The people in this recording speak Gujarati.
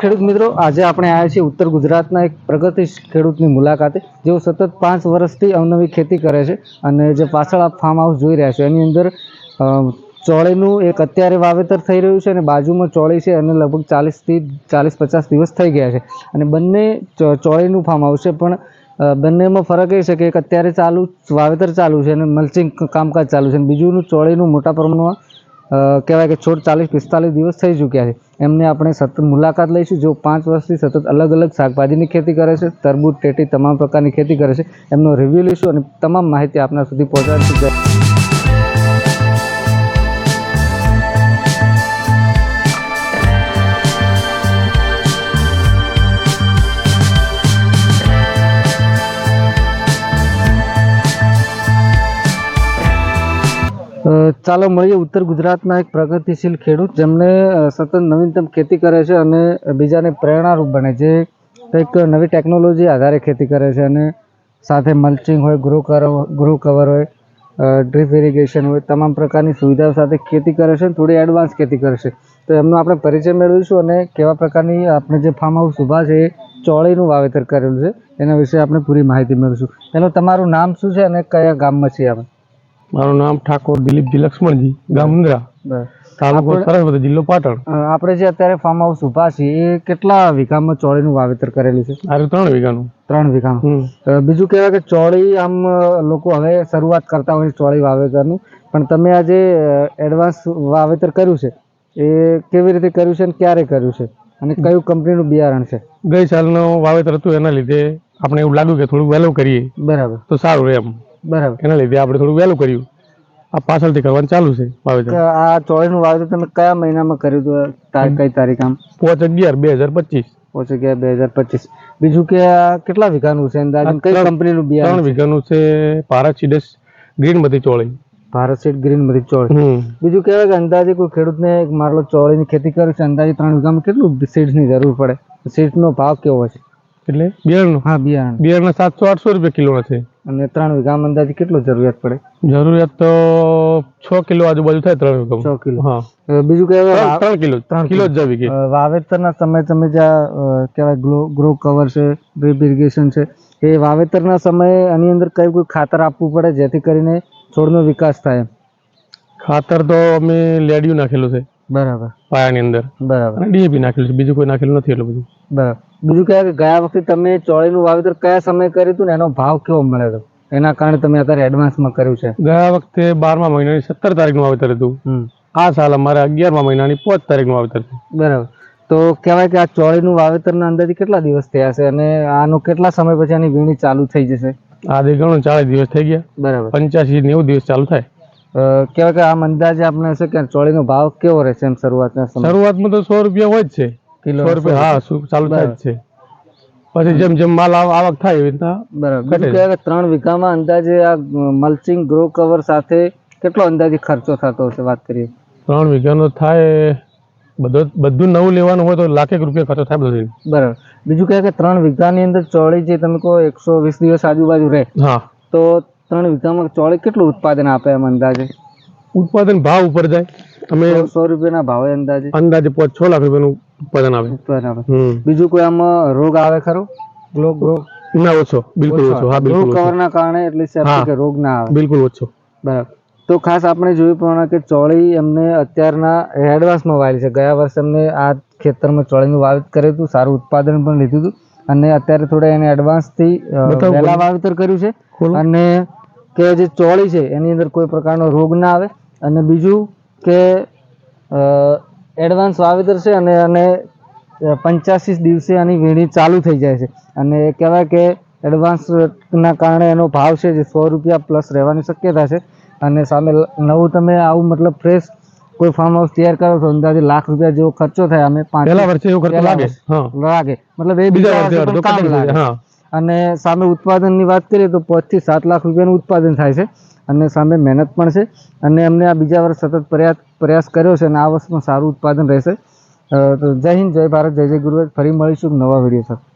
ખેડૂત મિત્રો, આજે આપણે આવ્યા છીએ ઉત્તર ગુજરાતના એક પ્રગતિશીલ ખેડૂતની મુલાકાતે, જેઓ સતત પાંચ વર્ષથી અવનવી ખેતી કરે છે અને જે પાછળ આપ ફાર્મ હાઉસ જોઈ રહ્યા છો, એની અંદર ચોળીનું એક અત્યારે વાવેતર થઈ રહ્યું છે અને બાજુમાં ચોળી છે અને લગભગ ચાલીસથી ચાલીસ પચાસ દિવસ થઈ ગયા છે. અને બંને ચોળીનું ફાર્મ હાઉસ છે, પણ બંનેમાં ફરક એ છે કે એક અત્યારે ચાલુ, વાવેતર ચાલુ છે અને મલ્ચિંગ કામકાજ ચાલુ છે અને બીજુંનું ચોળીનું મોટા પ્રમાણમાં કહેવાય કે છોડ ચાલીસ, પિસ્તાલીસ દિવસ થઈ ચૂક્યા છે. એમને આપણે સતત મુલાકાત લઈશું. જો પાંચ વર્ષથી સતત અલગ અલગ શાકભાજીની ખેતી કરે છે, તરબૂચ, ટેટી, તમામ પ્રકારની ખેતી કરે છે, એમનો રિવ્યૂ લઈશું અને તમામ માહિતી આપના સુધી પહોંચાડીશું. ચાલો મળીએ. ઉત્તર ગુજરાતના એક પ્રગતિશીલ ખેડૂત જેમને સતત નવીનતમ ખેતી કરે છે અને બીજાને પ્રેરણારૂપ બને જે કંઈક નવી ટેકનોલોજી આધારે ખેતી કરે છે અને સાથે મલ્ચિંગ હોય ગ્રો કર ગ્રો કવર હોય ડ્રીપ ઇરિગેશન હોય, તમામ પ્રકારની સુવિધાઓ સાથે ખેતી કરે છે અને થોડી એડવાન્સ ખેતી કરે છે. તો એમનો આપણે પરિચય મેળવીશું અને કેવા પ્રકારની આપણે જે ફાર્મ હાઉસ ઊભા છે એ ચોળીનું વાવેતર કરેલું છે. એના વિશે આપણે પૂરી માહિતી મેળવીશું. એનું તમારું નામ શું છે અને કયા ગામમાં છીએ આપણે? મારું નામ ઠાકોર દિલીપજી લક્ષ્મણજી ગામ મુંદ્રા તાલુકો આપણે- જિલ્લો પાટણ. આપણે જે અત્યારે ફાર્મ હાઉસ ઊભા છીએ એ કેટલા વીઘામાં ચોળીનું વાવેતર કરેલું છે? મારે ત્રણ વીઘાનું. ત્રણ વીઘા બીજું કહેવાય કે ચોળી આમ લોકો હવે શરૂઆત કરતા હોય ચોળી વાવેતરનું. પણ તમે આ જે એડવાન્સ વાવેતર કર્યું છે એ કેવી રીતે કર્યું છે અને ક્યારે કર્યું છે? અને કયું કંપનીનું બિયારણ છે? ગઈ સાલનું વાવેતર હતું એના લીધે આપણે એવું લાગ્યું કે થોડું વહેલું કરીએ. બરાબર. તો સારું એમ. બરાબર. એના લીધે આપણે થોડું વહેલું કર્યું. આ પાછળથી કરવાનું ચાલુ છે વાવેતર. આ ચોળીનું વાવેતર તમે કયા મહિનામાં કર્યું હતું? કઈ તારીખ આમ? પાંચ અગિયાર બે હજાર પચીસ. પહોંચી અગિયાર બે હજાર પચીસ. બીજું કે આ કેટલા વીઘાનું છે અંદાજે? કઈ કંપનીનું બિયારણ ત્રણ વીઘાનું છે ભારત સીડસ ગ્રીન બધી ચોળી. ભારત સીડ ગ્રીન બધી ચોળી બીજું કહેવાય કે અંદાજે કોઈ ખેડૂતને મારલો ચોળીની ખેતી કરે છે અંદાજે ત્રણ વીઘામાં કેટલું સીડ્સની જરૂર પડે? સીડ્સનો ભાવ કેવો છે? એટલે બિયારણનું? હા બિયારણ બિયારના સાતસો આઠસો રૂપિયા કિલોના છે. અને ત્રણ વીઘામાં અંદાજે કેટલું જરૂરિયાત પડે? જરૂરિયાત તો છ કિલો આજુબાજુ થાય ત્રણ વીઘા છ કિલો. હા. બીજું કે ત્રણ કિલો ત્રણ કિલો જ જવી અ, વાવેતરના સમય તમે જ્યાં કેવાય કહેવાય ગ્લો ગ્રો કવર છે ડ્રીપ ઇરિગેશન છે એ વાવેતરના સમયે આની અંદર કઈ કોઈ ખાતર આપવું પડે જેથી કરીને છોડનો વિકાસ થાય ખાતર તો અમે લેડિયું નાખેલું છે. બરાબર. પાયાની અંદર. બરાબર. અને ડીએપી નાખેલું છે. બીજું કોઈ નાખેલું નથી એટલું બધું. બરાબર. બીજું કહેવાય કે ગયા વખતે તમે ચોળીનું વાવેતર કયા સમયે કર્યું હતું ને એનો ભાવ કેવો મળે હતો? એના કારણે તમે અત્યારે એડવાન્સમાં કર્યું છે. ગયા વખતે બારમા મહિનાની સત્તર તારીખનું વાવેતર હતું. આ સાલ અમારે અગિયારમા મહિનાની પાંચ તારીખનું વાવેતર હતું. બરાબર. તો કહેવાય કે આ ચોળીનું વાવેતરના અંદાજે કેટલા દિવસ થયા છે અને આનો કેટલા સમય પછી આની વીણી ચાલુ થઈ જશે? આદે ઘણું ચાલીસ દિવસ થઈ ગયા. બરાબર. પંચ્યાસી નેવું દિવસ ચાલુ થાય. કહેવાય કે આમ અંદાજે આપણે હશે કે ચોળીનો ભાવ કેવો રહેશે એમ શરૂઆતના શરૂઆતમાં તો સો રૂપિયા હોય જ છે. કિલો. સો રૂપિયા હા ચાલુ થાય જ છે. પછી જેમ જેમ માલ આવક થાય એવી રીતના બરાબર. કે ત્રણ વીઘામાં અંદાજે આ મલ્ચિંગ ગ્રો કવર સાથે કેટલો અંદાજે ખર્ચો થતો હશે વાત કરીએ? ત્રણ વીઘાનો થાય બધો બધું નવું લેવાનું હોય તો લાખેક રૂપિયા ખર્ચો થાય બધું બરાબર. બીજું કહે કે ત્રણ વીઘાની અંદર ચોળી જે તમે કહો એકસો વીસ દિવસ આજુબાજુ રહે હા. તો ત્રણ વીઘામાં ચોળે કેટલું ઉત્પાદન આપે એમ અંદાજે? ઉત્પાદન ભાવ ઉપર જાય. અમે સો- રૂપિયાના ભાવે અંદાજે? અંદાજે પાંચ છ લાખ રૂપિયાનું ઉત્પાદન આવે. ઉત્પાદન આવે. બીજું કોઈ આમાં રોગ આવે ખરો? રોગ રોગ? ના ઓછો. બિલકુલ ઓછો હા બિલકુલ કવરના કારણે એટલે. કે રોગ ના આવે. બિલકુલ ઓછો. બરાબર. તો ખાસ આપણે જોયું પ્રમાણે કે ચોળી એમને અત્યારના એડવાન્સમાં વાવેલી છે. ગયા વર્ષે એમને આ ખેતરમાં ચોળીનું વાવેતર કર્યું હતું. સારું ઉત્પાદન પણ લીધું હતું. અને અત્યારે થોડા એને એડવાન્સથી. વહેલા વાવેતર કર્યું છે. અને કે જે ચોળી છે એની અંદર કોઈ પ્રકારનો રોગ ના આવે. અને બીજું કે એડવાન્સ વાવેતર છે અને અને પંચ્યાસી દિવસે આની વીણી ચાલુ થઈ જાય છે. અને કહેવાય કે એડવાન્સના કારણે એનો ભાવ છે જે સો રૂપિયા પ્લસ રહેવાની શક્યતા છે. અને સામે નવું તમે આવું મતલબ ફ્રેશ કોઈ ફાર્મ હાઉસ તૈયાર કરો તો અંદાજે લાખ રૂપિયા જેવો ખર્ચો થાય અમે પાંચ વર્ષે એવો ખર્ચો લાગે. લાગે. મતલબ એ બીજા વર્ષે કામ લાગે. અને સામે ઉત્પાદનની વાત કરીએ તો પાંચથી સાત લાખ રૂપિયાનું ઉત્પાદન થાય છે અને સામે મહેનત પણ છે. અને એમને આ બીજા વર્ષ સતત પ્રયાસ પ્રયાસ કર્યો છે અને આ વર્ષમાં સારું ઉત્પાદન રહેશે. તો જય હિન્દ, જય ભારત, જય જય ગુરુદેવ. ફરી મળીશું નવા વીડિયો સાથે.